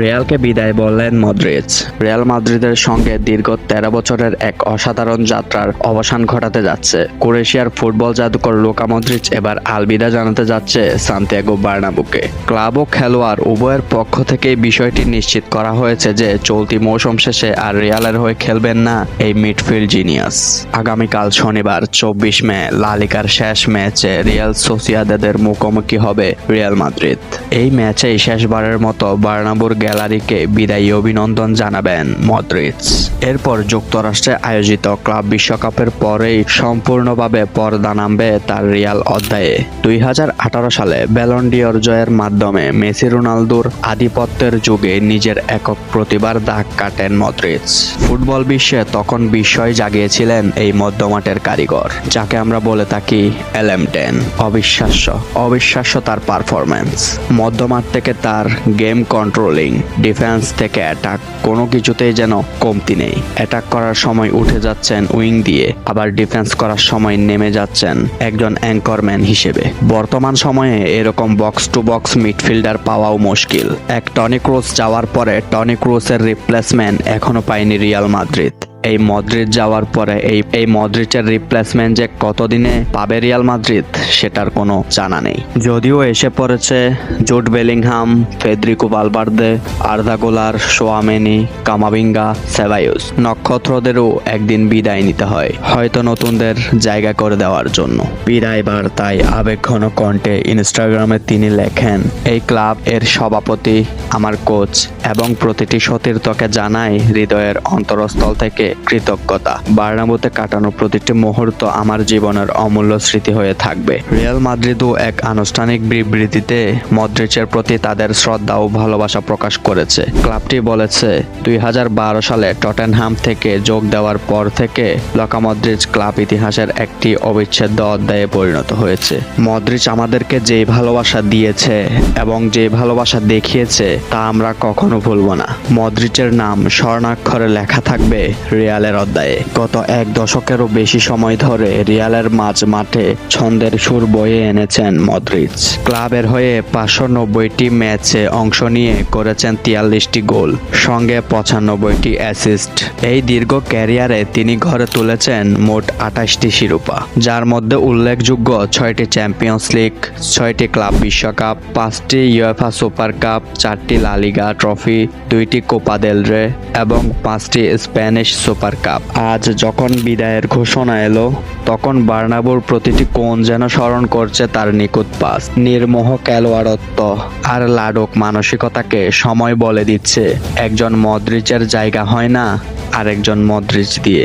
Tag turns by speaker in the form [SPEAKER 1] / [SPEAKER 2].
[SPEAKER 1] রিয়ালকে বিদায় বললেন Modric Real মাদ্রিদের সঙ্গে দীর্ঘ তেরো বছরের এক অসাধারণ যাত্রার অবসান ঘটাতে যাচ্ছে। ক্রোয়েশিয়ার ফুটবল জাদুকর লোকা মদ্রিচ এবার আলবিদা জানাতে যাচ্ছে সান্তিয়াগো বার্নাবুকে। ক্লাব ও খেলোয়াড় উভয়ের পক্ষ থেকেই বিষয়টি নিশ্চিত করা হয়েছে যে চলতি মৌসুম শেষে আর রিয়ালের হয়ে খেলবেন না এই মিডফিল্ড জিনিয়াস। আগামীকাল শনিবার চব্বিশ মে লালিকার শেষ ম্যাচে রিয়াল সোসিয়াদের মুখোমুখি হবে রিয়াল মাদ্রিদ। এই ম্যাচেই শেষবারের মতো বার্নাবুর গ্যালারিকে বিদায়ী অভিনন্দন জানাবেন মদ্রিজ এরপর যুক্তরাষ্ট্রে আয়োজিত ক্লাব বিশ্বকাপের পরেই সম্পূর্ণভাবে পর্দা নামবে তার রিয়াল অধ্যায়ে। দুই হাজার আঠারো সালে ব্যালন্ডিয়র জয়ের মাধ্যমে মেসি রোনালদোর আধিপত্যের যুগে নিজের একক প্রতিবার দাগ কাটেন মদ্রিজ ফুটবল বিশ্বে তখন বিস্ময় জাগিয়েছিলেন এই মধ্যমাটের কারিগর, যাকে আমরা বলে থাকি এলএম টেন। অবিশ্বাস্য অবিশ্বাস্য তার পারফরম্যান্স। মধ্যমাঠ থেকে তার গেম কন্ট্রোলিং ডিফেন্স থেকে অ্যাটাক কোনো কিছুতেই যেন কমতি নেই। অ্যাটাক করার সময় উঠে যাচ্ছেন উইং দিয়ে, আবার ডিফেন্স করার সময় নেমে যাচ্ছেন একজন অ্যাঙ্করম্যান হিসেবে। বর্তমান সময়ে এরকম বক্স টু বক্স মিডফিল্ডার পাওয়াও মুশকিল। এক টনি ক্রুজ যাওয়ার পরে টনি ক্রুজের রিপ্লেসমেন্ট এখনও পায়নি রিয়াল মাদ্রিদ। এই মদ্রিদ যাওয়ার পরে এই এই মদ্রিচের রিপ্লেসমেন্ট যে কতদিনে পাবে রিয়াল মাদ্রিদ সেটার কোনো জানা নেই। যদিও এসে পড়েছে Jude Bellingham Federico বালবার্দে Arda Guler Tchouameni, Camavinga Ceballos নক্ষত্রদেরও একদিন বিদায় নিতে হয়, হয়তো নতুনদের জায়গা করে দেওয়ার জন্য। বিদায় বার্তায় আবেগঘন কণ্ঠে ইনস্টাগ্রামে তিনি লেখেন, এই ক্লাব এর সভাপতি, আমার কোচ এবং প্রতিটি সতীর্থকে জানাই হৃদয়ের অন্তরস্থল থেকে কৃতজ্ঞতা। বার্নাবুতে কাটানো প্রতিটি মুহূর্ত আমার জীবনের অমূল্য স্মৃতি হয়ে থাকবে। রিয়াল মাদ্রিদও এক আনুষ্ঠানিক বিবৃতিতে মদ্রিচের প্রতি তাদের শ্রদ্ধা ও ভালোবাসা প্রকাশ করেছে। ক্লাবটি বলেছে, দুই হাজার বারো সালে টটেনহাম থেকে যোগ দেওয়ার পর থেকে লকা মদ্রিচ ক্লাব ইতিহাসের একটি অবিচ্ছেদ্য অধ্যায়ে পরিণত হয়েছে। মদ্রিচ আমাদেরকে যে ভালোবাসা দিয়েছে এবং যে ভালোবাসা দেখিয়েছে তা আমরা কখনো ভুলবো না। মদ্রিচের নাম স্বর্ণাক্ষরে লেখা থাকবে রিয়ালের অধ্যায়ে। গত এক দশকেরও বেশি সময় ধরে রিয়ালের মাঝ মাঠে ছন্দের সুর বয়ে এনেছেন মদ্রিচ ক্লাবের হয়ে পাঁচশো নব্বইটি ম্যাচে অংশ নিয়ে করেছেন তিয়াল্লিশটি গোল, সঙ্গে পঁচানব্বইটি অ্যাসিস্ট। এই দীর্ঘ ক্যারিয়ারে তিনি ঘরে তুলেছেন মোট আঠাশটি শিরোপা, যার মধ্যে উল্লেখযোগ্য ছয়টি চ্যাম্পিয়ন্স লিগ, ছয়টি ক্লাব বিশ্বকাপ, পাঁচটি ইউএফা সুপার কাপ, চারটি লালিগা ট্রফি, দুইটি কোপা দেল রে এবং পাঁচটি স্প্যানিশ সুপার কাপ। আজ যখন বিদায়ের ঘোষণা এলো, তখন বার্নাবুর প্রতিটি কোণ যেন স্মরণ করছে তার নিখুঁত পাস। নির্মোহ খেলোয়াড়ত্ব আর লাডক মানসিকতাকে সময় বলে দিচ্ছে। একজন মদ্রিচের জায়গা হয় না, আরেকজন মদ্রিচ দিয়ে।